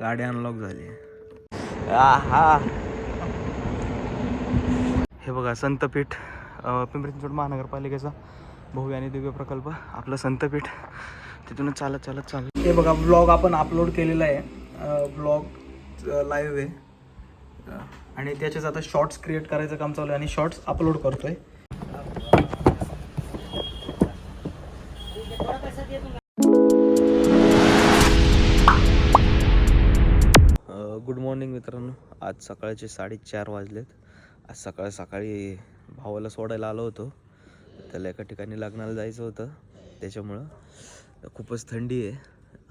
गाडी अनलॉक झाली आहा. हे बघा संतपीठ पिंपरी चिंचवड महानगरपालिकेचा भव्य आणि दिव्य प्रकल्प आपलं संतपीठ. तिथूनच चालत चालत चालत हे बघा ब्लॉग आपण अपलोड केलेला आहे. ब्लॉग लाईव्ह आहे. आणि त्याच्याच आता शॉर्ट्स क्रिएट करायचं काम चालू आहे आणि शॉर्ट्स अपलोड करतोय. मॉर्निंग मित्रांनो. आज सकाळचे साडेचार वाजलेत. आज सकाळ सकाळी भावाला सोडायला आलो होतो. त्याला एका ठिकाणी लग्नाला जायचं होतं. त्याच्यामुळं खूपच थंडी आहे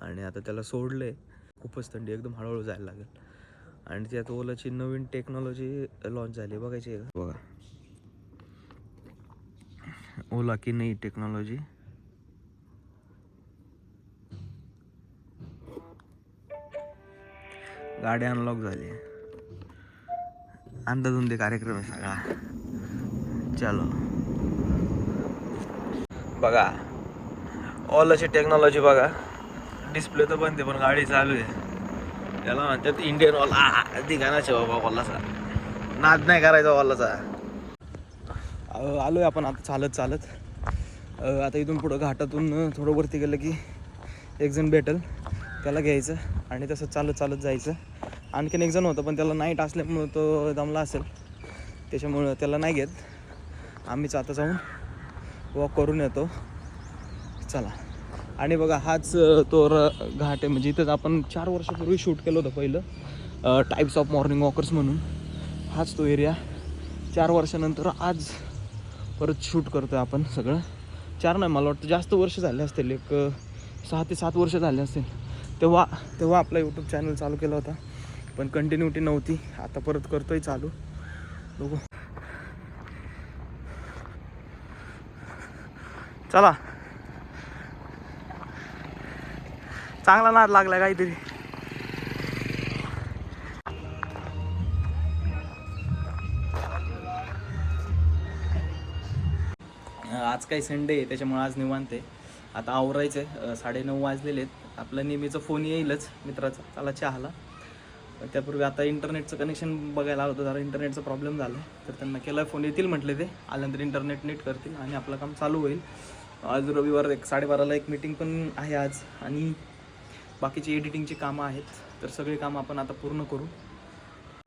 आणि आता त्याला सोडलं आहे खूपच थंडी एकदम हळूहळू जायला लागेल. आणि त्यात ओलाची नवीन टेक्नॉलॉजी लॉन्च झाली आहे, बघायची बघा. ओला की नाही टेक्नॉलॉजी गाडी अनलॉक झाली. अंदाधुंदी कार्यक्रम आहे सगळा. चलो. बघा ऑलची टेक्नॉलॉजी बघा. डिस्प्ले तर बनते पण गाडी चालू आहे. त्याला म्हणतात इंडियन ऑला दिघानाचे बाबा ऑलाचा नाद नाही करायचा ऑलाचा आलोय आपण आता चालत चालत. आता इथून पुढं घाटातून थोडं वरती गेलं की एक जण भेटल. त्याला घ्यायचं आणि तसं चालत चालत जायचं. आणखीन एक जण होतं पण त्याला नाईट असल्यामुळं तो दमला असेल. त्याच्यामुळं त्याला नाही घेत. आम्हीच आता जाऊन वॉक करून येतो. चला. आणि बघा हाच तो र घाट आहे. म्हणजे इथंच आपण चार वर्षापूर्वी शूट केलं होतं पहिलं टाईप्स ऑफ मॉर्निंग वॉकर्स म्हणून. हाच तो एरिया चार वर्षानंतर आज परत शूट करतो आहे आपण सगळं. चार नाही मला वाटतं जास्त वर्ष झाले असतील. एक सहा ते सात वर्ष झाले असतील. तेव्हा तेव्हा आपला यूट्यूब चॅनल चालू केला होता. पण कंटिन्युटी नव्हती. आता परत करतोय चालू. बघू. चला. चांगला नाद लागला काहीतरी. आज काही संडे आहे त्याच्यामुळे आज निवांत आहे. आता आवरायचं आहे साडेनऊ वाजलेले आहेत. आपला नेहमीचा फोन येईलच मित्राचा. त्याला चहाला. त्यापूर्वी आता इंटरनेटचं कनेक्शन बघायला आलं होतं जरा इंटरनेटचा प्रॉब्लेम झाला आहे तर त्यांना केला फोन येतील म्हटले ते. आल्यानंतर इंटरनेट नीट करतील आणि आपलं काम चालू होईल. आज रविवार एक साडेबाराला एक मीटिंग पण आहे आज आणि बाकीची एडिटिंगची कामं आहेत. तर सगळी कामं आपण आता पूर्ण करू.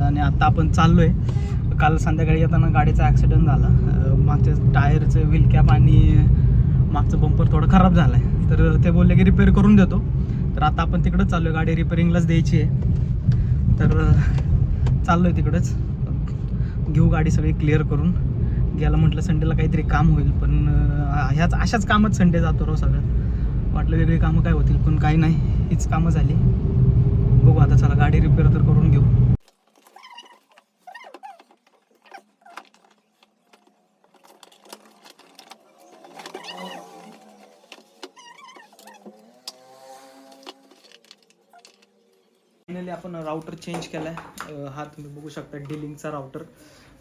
आणि आता आपण चाललो आहे काल संध्याकाळी येताना गाडीचा ॲक्सिडेंट झाला. मागच्या टायरचं व्हील कॅप आणि मागचं बंपर थोडं खराब झालं आहे तर ते बोलले की रिपेअर करून देतो. तर आता आपण तिकडंच चाललो आहे गाडी रिपेरिंगलाच द्यायची आहे. तर चाललो आहे तिकडंच. घेऊ गाडी सगळी क्लिअर करून. घ्यायला म्हटलं संडेला काहीतरी काम होईल पण ह्याच अशाच कामच संडे जातो राव सगळं. वाटलं वेगळी कामं काय होतील पण काही नाही. हीच कामं झाली. बघू आता चला गाडी रिपेअर फायनली आपण राऊटर चेंज केला आहे हा तुम्ही बघू शकता डिलिंगचा राऊटर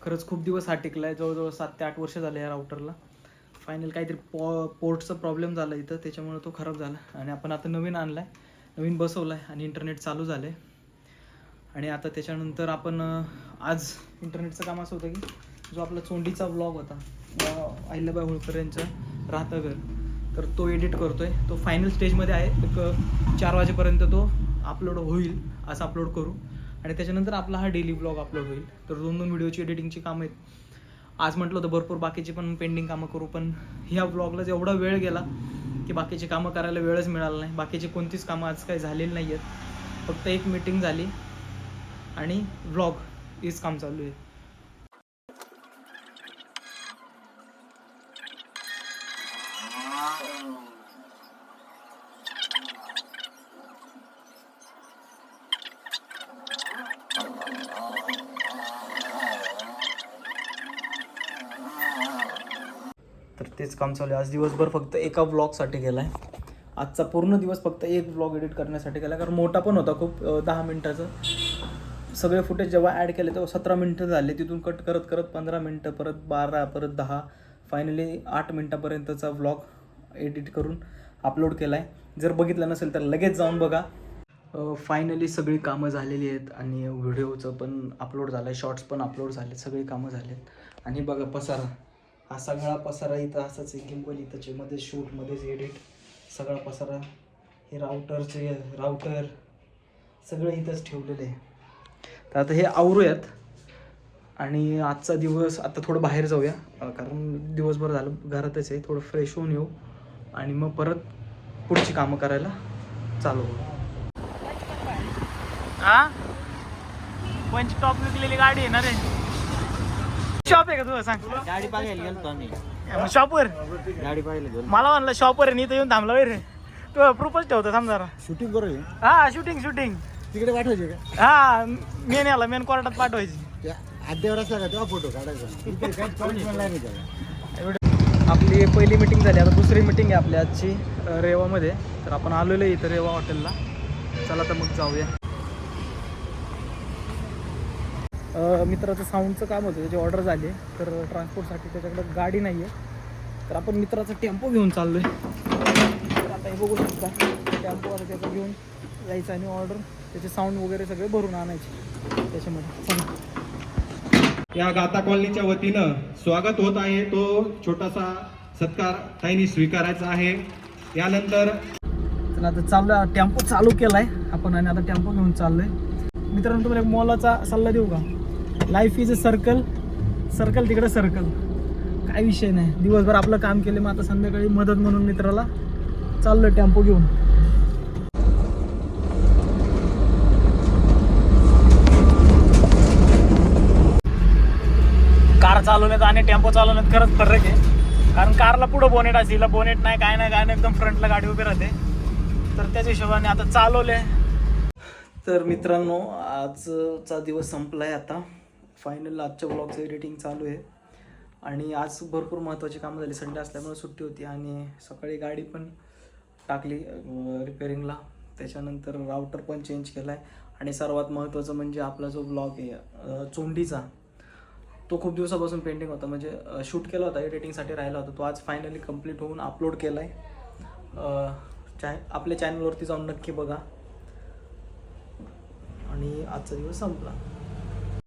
खरंच खूप दिवस हा टिकला आहे जवळजवळ सात ते आठ वर्ष झाले या राऊटरला फायनल काहीतरी पॉ पोर्टचा प्रॉब्लेम झाला इथं. त्याच्यामुळे तो खराब झाला. आणि आपण आता नवीन आणला आहे नवीन बसवला आहे आणि इंटरनेट चालू झालं आहे आणि आता त्याच्यानंतर आपण आज इंटरनेटचं काम असं होतं की जो आपला चोंडीचा व्लॉग होता अहिल्याबाई होळकर यांचं राहतं घर. तर तो एडिट करतोय. तो फायनल स्टेजमध्ये आहे. एक चार वाजेपर्यंत तो अपलोड होईल असं अपलोड करू. आणि त्याच्यानंतर आपला हा डेली ब्लॉग अपलोड होईल. तर दोन दोन व्हिडिओची एडिटिंगची कामं आहेत. आज म्हटलं होतं भरपूर बाकीची पण पेंडिंग कामं करू पण ह्या ब्लॉगला एवढा वेळ गेला की बाकीची कामं करायला वेळच मिळाला नाही. बाकीची कोणतीच कामं आज काही झालेली नाही आहेत फक्त एक मीटिंग झाली आणि ब्लॉग हेच काम चालू आहे तर तेच काम चालू आहे. आज दिवसभर फक्त एका ब्लॉगसाठी गेला आहे आजचा पूर्ण दिवस फक्त एक ब्लॉग एडिट करण्यासाठी गेला कारण मोठा पण होता खूप दहा मिनटाचं. सगळे फुटेज जेव्हा ॲड केले तेव्हा सतरा मिनटं झाले. तिथून कट करत करत पंधरा मिनटं परत बारा परत दहा. फायनली आठ मिनटापर्यंतचा व्लॉग एडिट करून अपलोड केला आहे जर बघितलं नसेल तर लगेच जाऊन बघा. फायनली सगळी कामं झालेली आहेत आणि व्हिडिओचं पण अपलोड झालं आहे शॉर्ट्स पण अपलोड झाले सगळी कामं झालेत. आणि बघा पसारा. हा सगळा पसारा इथं असाच आहे गिम्बल इथंचे मध्ये शूटमध्येच एडिट सगळा पसारा. हे राऊटरचे राऊटर सगळं इथंच ठेवलेलं आहे. तर आता हे आवरूयात. आणि आजचा दिवस आता थोडं बाहेर जाऊया. कारण दिवसभर झालं घरातच आहे. थोडं फ्रेश होऊन येऊ. आणि मग परत पुढची कामं करायला चालू हा? पंच टॉप विकलेली गाडी आहे ना रे? शॉप आहे का तुझं? सांग. गाडी गेलतो आम्ही. शॉपवर गाडी बघायला गेलो मला म्हणलं शॉपवर आहे इथं येऊन थांबला रे. तू प्रूफच ठेवतो थांब जरा. शूटिंग करू हा शूटिंग शूटिंग तिकडे पाठवायचे का? हा मेन याला मेन कोर्टात पाठवायची. त्या अद्यावर असला का तेव्हा फोटो काढायचा. इकडे काय पाऊस पण नाही त्याला आपली पहिली मिटिंग झाली आता दुसरी मिटिंग आहे आपली आजची अ, रेवामध्ये. तर आपण आलेलो आहे इथं रेवा हॉटेलला चला तर मग जाऊया अ, मित्राचं साऊंडचं काम होतं त्याची ऑर्डर झाली आहे. तर ट्रान्सपोर्टसाठी त्याच्याकडे गाडी नाही आहे तर आपण मित्राचा टेम्पो घेऊन चाललो आहे तर आता हे बघू शकता टेम्पो आता त्याचं घेऊन जायचं आणि ऑर्डर त्याचे साऊंड वगैरे सगळे भरून आणायचे. त्याच्यामध्ये. या गाता कॉलनीच्या वतीनं स्वागत होत आहे. तो छोटासा सत्कार ताईंनी स्वीकारायचा आहे. यानंतर तर आता चाललोय टेम्पो चालू केलाय. आपण आणि आता टेम्पो घेऊन चाललोय. मित्रांनो तुम्हाला एक मोलाचा सल्ला देऊ का? Life is a circle circle तिकडे सर्कल काय विषय नाही. दिवसभर आपलं काम केलं मग आता संध्याकाळी मदत म्हणून मित्राला चाललोय टेम्पो घेऊन. कार चालवण्यात आणि टेम्पो चालवण्यात खरंच फरक आहे. कारण कारला पुढं बोनेट असते हिला बोनेट नाही काय नाही काय नाही एकदम फ्रंटला गाडी उभी राहते. तर त्याच्या हिशोबाने आता चालवले तर मित्रांनो आजचा दिवस संपला आहे आता. फायनल आजच्या ब्लॉगचं एडिटिंग चालू आहे. आणि आज भरपूर महत्त्वाची कामं झाली. संडे असल्यामुळे सुट्टी होती आणि सकाळी गाडी पण टाकली रिपेअरिंगला त्याच्यानंतर राऊटर पण चेंज केला आहे आणि सर्वात महत्त्वाचं म्हणजे आपला जो ब्लॉग आहे चोंडीचा तो खूप दिवसापासून पेंटिंग होता. म्हणजे शूट केला होता एडिटिंगसाठी राहिला होता. तो आज फायनली कंप्लीट होऊन अपलोड केला आहे चॅ आपल्या चॅनलवरती जाऊन नक्की बघा. आणि आजचा दिवस संपला.